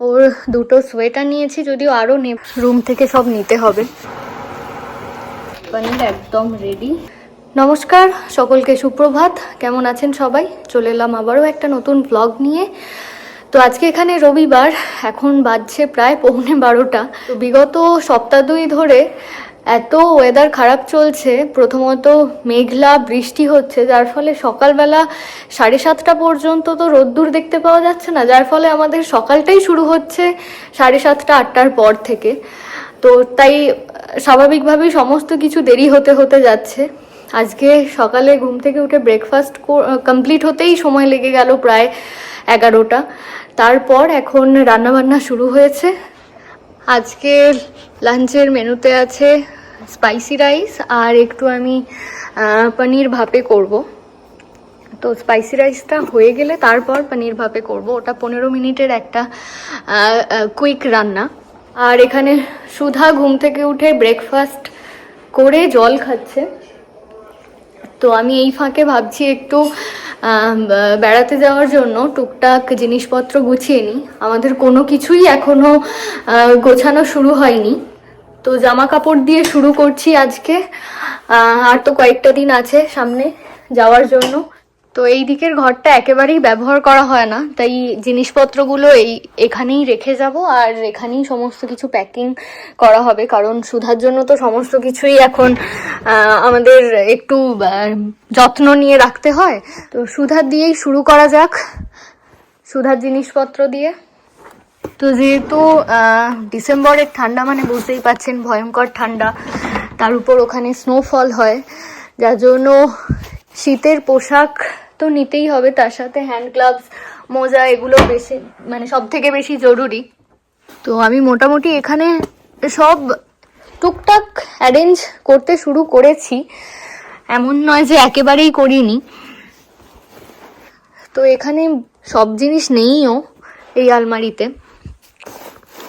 ওর দুটো সোয়েটার নিয়েছি যদিও আরও রুম থেকে সব নিতে হবে। একদম রেডি নমস্কার, সকলকে সুপ্রভাত। কেমন আছেন সবাই? চলে এলাম আবারও একটা নতুন ব্লগ নিয়ে। তো আজকে এখানে রবিবার, এখন বাজছে প্রায় পৌনে বারোটা। বিগত সপ্তাহ দুই ধরে এত ওয়েদার খারাপ চলছে, প্রথমত মেঘলা বৃষ্টি হচ্ছে, যার ফলে সকালবেলা সাড়ে সাতটা পর্যন্ত তো রোদ্দুর দেখতে পাওয়া যাচ্ছে না, যার ফলে আমাদের সকালটাই শুরু হচ্ছে সাড়ে সাতটা, আটটার পর থেকে। তো তাই স্বাভাবিকভাবেই সমস্ত কিছু দেরি হতে হতে যাচ্ছে। আজকে সকালে ঘুম থেকে উঠে ব্রেকফাস্ট কমপ্লিট হতেই সময় লেগে গেল প্রায় এগারোটা। তারপর এখন রান্নাবান্না শুরু হয়েছে। আজকে লাঞ্চের মেনুতে আছে স্পাইসি রাইস আর একটু আমি পনির ভাপে করব। তো স্পাইসি রাইসটা হয়ে গেলে তারপর পনির ভাপে করব। ওটা পনেরো মিনিটের একটা কুইক রান্না। আর এখানে সুধা ঘুম থেকে উঠে ব্রেকফাস্ট করে জল খাচ্ছে। তো আমি এই ফাঁকে ভাবছি একটু বেড়াতে যাওয়ার জন্য টুকটাক জিনিসপত্র গুছিয়ে নিই। আমাদের কোনো কিছুই এখনও গোছানো শুরু হয়নি। তো জামা কাপড় দিয়ে শুরু করছি আজকে। আর তো কয়েকটা দিন আছে সামনে যাওয়ার জন্য। তো এই দিকের ঘরটা একেবারেই ব্যবহার করা হয় না। তাই জিনিসপত্রগুলো এই, এখানেই রেখে যাব আর এখানেই সমস্ত কিছু প্যাকিং করা হবে। কারণ সুধার জন্য তো সমস্ত কিছুই এখন আমাদের একটু যত্ন নিয়ে রাখতে হয়। তো সুধার দিয়েই শুরু করা যাক। সুধার জিনিসপত্র দিয়ে। তো যেহেতু ডিসেম্বরের ঠান্ডা মানে বুঝতেই পাচ্ছেন, ভয়ঙ্কর ঠান্ডা, তার উপর ওখানে স্নোফল হয়, যার জন্য শীতের পোশাক তো নিতেই হবে, তার সাথে হ্যান্ড গ্লাভস মোজা, এগুলো বেশি মানে সব থেকে বেশি জরুরি। তো আমি মোটামুটি এখানে সব টুকটাক অ্যারেঞ্জ করতে শুরু করেছি, এমন নয় যে একেবারেই করিনি। তো এখানে সব জিনিস নেইও এই আলমারিতে।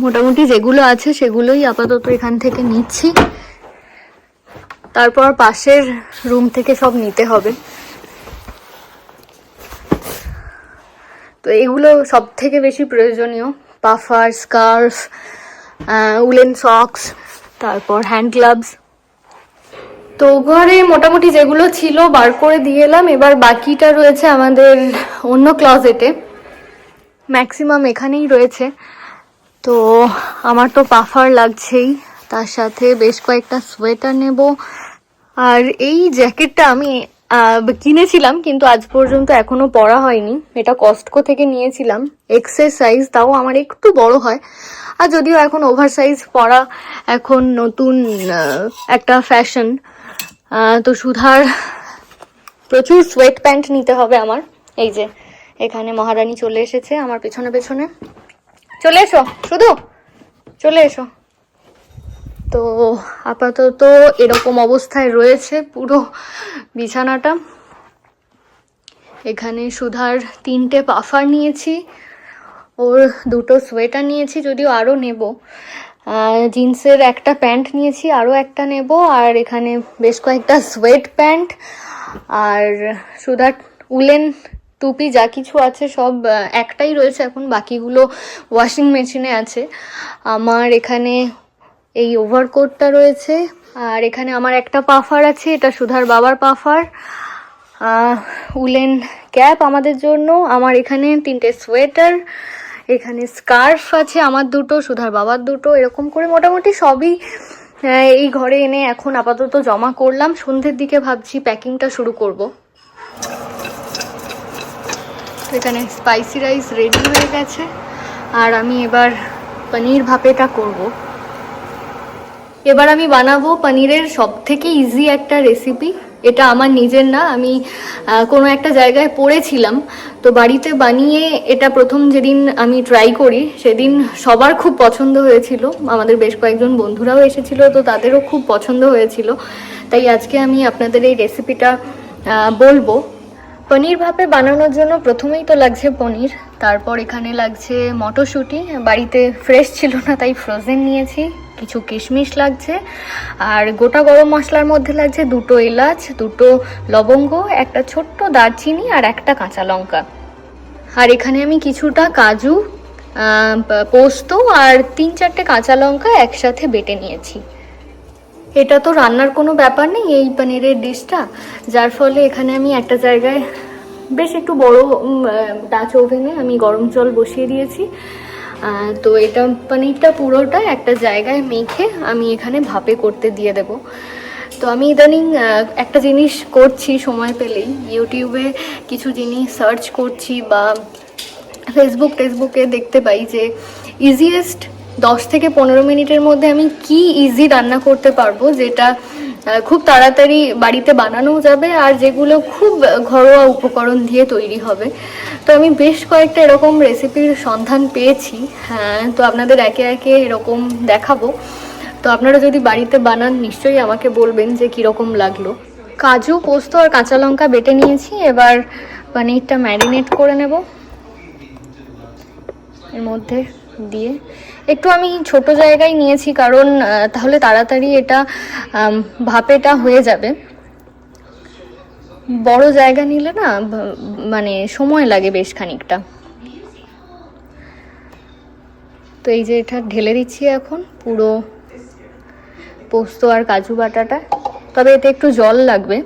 মোটামুটি যেগুলো আছে সেগুলোই আপাতত এখান থেকে নিচ্ছি। তারপর পাশের রুম থেকে সব নিতে হবে। তো এগুলো সব থেকে বেশি প্রয়োজনীয়। পাফার, স্কার্ফ উলেন সক্স, তারপর হ্যান্ড গ্লাভস। তো ঘরে মোটামুটি যেগুলো ছিল বার করে দিয়ে এলাম। এবার বাকিটা রয়েছে আমাদের অন্য ক্লজেটে ম্যাক্সিমাম এখানেই রয়েছে। তো আমার তো পাফার লাগছেই। তার সাথে বেশ কয়েকটা সোয়েটার নেব। আর এই জ্যাকেটটা আমি কিনেছিলাম, কিন্তু আজ পর্যন্ত এখনও পরা হয়নি। এটা কস্টকো থেকে নিয়েছিলাম। এক্সের সাইজ তাও আমার একটু বড় হয়। আর যদিও এখন ওভার সাইজ পরা, এখন নতুন একটা ফ্যাশন তো সুধার প্রচুর সোয়েট প্যান্ট নিতে হবে আমার। এই যে, এখানে মহারানী চলে এসেছে আমার পেছনে পেছনে। চলে এসো, শুধু চলে এসো। তো আপাতত এরকম অবস্থায় রয়েছে পুরো বিছানাটা। এখানে সুধার তিনটে পাফার নিয়েছি, ওর দুটো সোয়েটার নিয়েছি, যদিও আরও নেব। জিন্সের একটা প্যান্ট নিয়েছি আরও একটা নেব, আর এখানে বেশ কয়েকটা সোয়েট প্যান্ট। আর সুধার উলেন টুপি যা কিছু আছে সব একটাই রয়েছে এখন, বাকিগুলো ওয়াশিং মেশিনে আছে। আমার এখানে এই ওভারকোটটা রয়েছে, আর এখানে আমার একটা পাফার আছে, এটা সুধার বাবার পাফার। উলেন ক্যাপ আমাদের জন্য, আমার এখানে তিনটে সোয়েটার, এখানে স্কার্ফ আছে আমার দুটো, সুধার বাবার দুটো, এরকম করে মোটামুটি সবই এই ঘরে এনে এখন আপাতত জমা করলাম। সন্ধ্যের দিকে ভাবছি প্যাকিংটা শুরু করব। এখানে স্পাইসি রাইস রেডি হয়ে গেছে। আর আমি এবার পনির ভাপেটা করব। এবার আমি বানাবো পনিরের সব থেকে ইজি একটা রেসিপি এটা আমার নিজের না, আমি কোনো একটা জায়গায় পড়েছিলাম। তো বাড়িতে বানিয়ে এটা প্রথম যেদিন আমি ট্রাই করি, সেদিন সবার খুব পছন্দ হয়েছিল। আমাদের বেশ কয়েকজন বন্ধুরাও এসেছিল, তো তাদেরও খুব পছন্দ হয়েছিল। তাই আজকে আমি আপনাদের এই রেসিপিটা বলব। পনির ভাপে বানানোর জন্য প্রথমেই তো লাগছে পনির, তারপর এখানে লাগছে মটরশুঁটি। বাড়িতে ফ্রেশ ছিল না, তাই ফ্রোজেন নিয়েছি। কিছু কিশমিশ লাগছে, আর গোটা গরম মশলার মধ্যে লাগছে দুটো এলাচ, দুটো লবঙ্গ, একটা ছোট্ট দারচিনি আর একটা কাঁচা লঙ্কা। আর এখানে আমি কিছুটা কাজু পোস্ত আর তিন চারটে কাঁচা লঙ্কা একসাথে বেটে নিয়েছি। এটা তো রান্নার কোনো ব্যাপার নেই, এই পনিরের ডিশটা। যার ফলে এখানে আমি একটা জায়গায় বেশ একটু বড় টাচ ওভেনে আমি গরম জল বসিয়ে দিয়েছি। তো এটা পনিরটা পুরোটা একটা জায়গায় মেখে আমি এখানে ভাপে করতে দিয়ে দেব। তো আমি ইদানিং একটা জিনিস করছি সময় পেলেই। ইউটিউবে কিছু জিনিস সার্চ করছি বা ফেসবুক টেসবুকে দেখতে পাই যে ইজিয়েস্ট দশ থেকে পনেরো মিনিটের মধ্যে আমি কি ইজি রান্না করতে পারব যেটা খুব তাড়াতাড়ি বাড়িতে বানানোও যাবে আর যেগুলো খুব ঘরোয়া উপকরণ দিয়ে তৈরি হবে। তো আমি বেশ কয়েকটা এরকম রেসিপির সন্ধান পেয়েছি। হ্যাঁ তো আপনাদের একে একে এরকম দেখাবো। তো আপনারা যদি বাড়িতে বানান, নিশ্চয়ই আমাকে বলবেন যে কীরকম লাগল। কাজু, পোস্ত আর কাঁচা লঙ্কা বেটে নিয়েছি, এবার পনিরটা ম্যারিনেট করে নেব। এর মধ্যে দিয়ে। একটু আমি ছোট জায়গায় নিয়েছি, কারণ তাহলে তাড়াতাড়ি এটা ভাপেটা হয়ে যাবে। বড় জায়গা নিলে না মানে সময় লাগে বেশ খানিকটা। তো এই যে এটা ঢেলে দিচ্ছি এখন, পুরো পোস্ত আর কাজু বাটাটা। তবে এতে একটু জল লাগবে।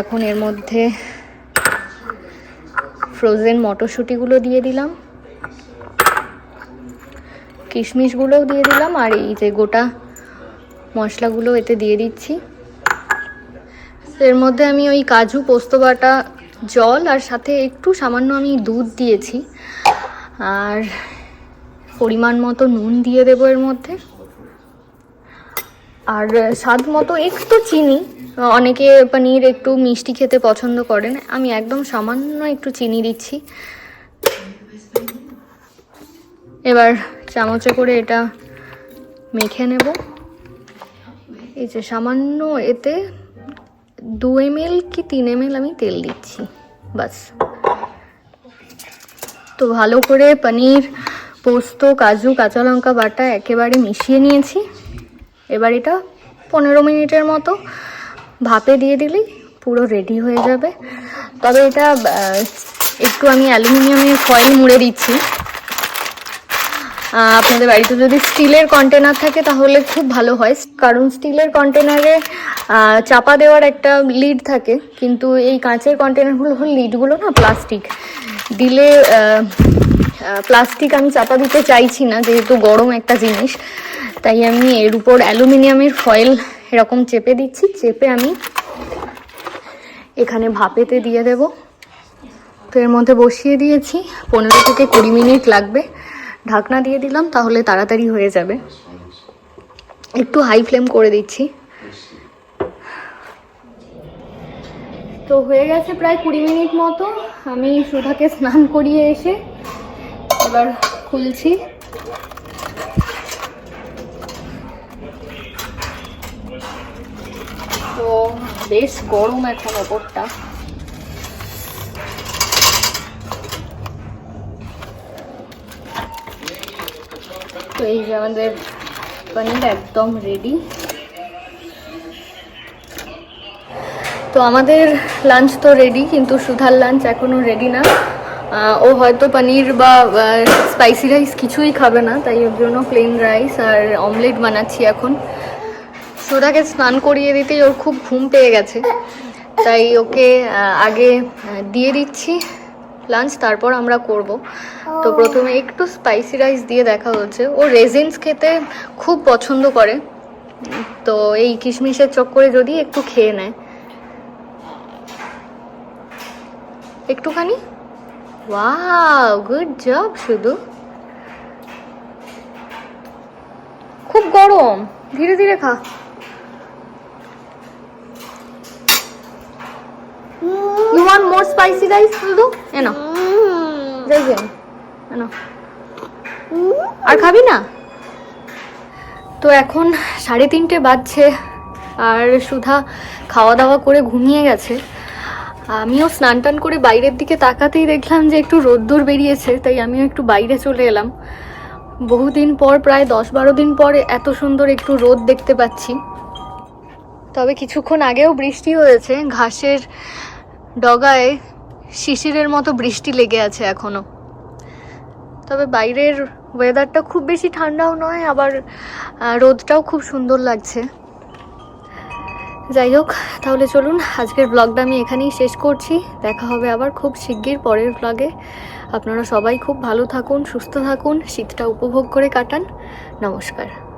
এখন এর মধ্যে ফ্রোজেন মটরশুঁটিগুলো দিয়ে দিলাম। কিশমিশগুলোও দিয়ে দিলাম আর এই যে গোটা মশলাগুলো এতে দিয়ে দিচ্ছি। এর মধ্যে আমি ওই কাজু, পোস্ত বাটা, জল আর সাথে একটু সামান্য আমি দুধ দিয়েছি। আর পরিমাণ মতো নুন দিয়ে দেবো এর মধ্যে। আর স্বাদ মতো একটু চিনি। অনেকে পনির একটু মিষ্টি খেতে পছন্দ করেন। আমি একদম সামান্য একটু চিনি দিচ্ছি। এবার চামচে করে এটা মেখে নেব। এই যে সামান্য এতে দু এম কি তিন এম আমি তেল দিচ্ছি, বাস। তো ভালো করে পনির, পোস্ত, কাজু, কাঁচা লঙ্কা বাটা একেবারে মিশিয়ে নিয়েছি। এবার এটা পনেরো মিনিটের মতো ভাপে দিয়ে দিলেই পুরো রেডি হয়ে যাবে। তবে এটা একটু আমি অ্যালুমিনিয়ামের ফয়েল মুড়ে দিচ্ছি। আপনাদের বাড়িতে যদি স্টিলের কন্টেনার থাকে তাহলে খুব ভালো হয়। কারণ স্টিলের কন্টেনারে চাপা দেওয়ার একটা লিড থাকে। কিন্তু এই কাঁচের কন্টেনারগুলো হল লিডগুলো না প্লাস্টিক দিলে প্লাস্টিক আমি চাপা দিতে চাইছি না, যেহেতু গরম একটা জিনিস। তাই আমি এর উপর অ্যালুমিনিয়ামের ফয়েল এরকম চেপে দিচ্ছি। চেপে আমি এখানে ভাপেতে দিয়ে দেব। তো এর মধ্যে বসিয়ে দিয়েছি। পনেরো থেকে কুড়ি মিনিট লাগবে। ঢাকনা দিয়ে দিলাম, তাহলে তাড়াতাড়ি হয়ে যাবে। একটু হাই ফ্লেম করে দিচ্ছি। তো হয়ে গেছে প্রায় কুড়ি মিনিট মতো। আমি সুধাকে স্নান করিয়ে এসে এবার খুলছি। তো বেশ গরম এখন ওপরটা। তো এই যে আমাদের পনির একদম রেডি তো আমাদের লাঞ্চ তো রেডি কিন্তু সুধার লাঞ্চ এখনও রেডি না। ও হয়তো পনির বা স্পাইসি রাইস কিছুই খাবে না, তাই ওর জন্য প্লেন রাইস আর অমলেট বানাচ্ছি এখন। সুধাকে স্নান করিয়ে দিতেই ওর খুব ঘুম পেয়ে গেছে। তাই ওকে আগে দিয়ে দিচ্ছি। লাঞ্চ তারপর আমরা করব। তো প্রথমে একটু স্পাইসি রাইস দিয়ে দেখা হচ্ছে। ও রেজিনস খেতে খুব পছন্দ করে। তো এই কিশমিশের চক্করে যদি একটু খেয়ে নেয়। একটুখানি। ওয়াও গুড জব শুধু। খুব গরম। ধীরে ধীরে খা। স্পাইসি রাইস শুধু এনো দেখবেন এনো আর খাবি না? তো এখন সাড়ে তিনটে বাজছে আর সুধা খাওয়া দাওয়া করে ঘুমিয়ে গেছে। আমিও স্নান টান করে বাইরের দিকে তাকাতেই দেখলাম যে একটু রোদ্দুর বেরিয়েছে তাই আমিও একটু বাইরে চলে এলাম। বহুদিন পর প্রায় দশ বারো দিন পর এত সুন্দর একটু রোদ দেখতে পাচ্ছি। তবে কিছুক্ষণ আগেও বৃষ্টি হয়েছে ঘাসের ডগায় শিশিরের মতো বৃষ্টি লেগে আছে এখনও। তবে বাইরের ওয়েদারটা খুব বেশি ঠান্ডাও নয়, আবার রোদটাও খুব সুন্দর লাগছে। যাই হোক, তাহলে চলুন, আজকের ব্লগটা আমি এখানেই শেষ করছি। দেখা হবে আবার খুব শিগগির পরের ব্লগে আপনারা সবাই খুব ভালো থাকুন, সুস্থ থাকুন, শীতটা উপভোগ করে কাটান। নমস্কার।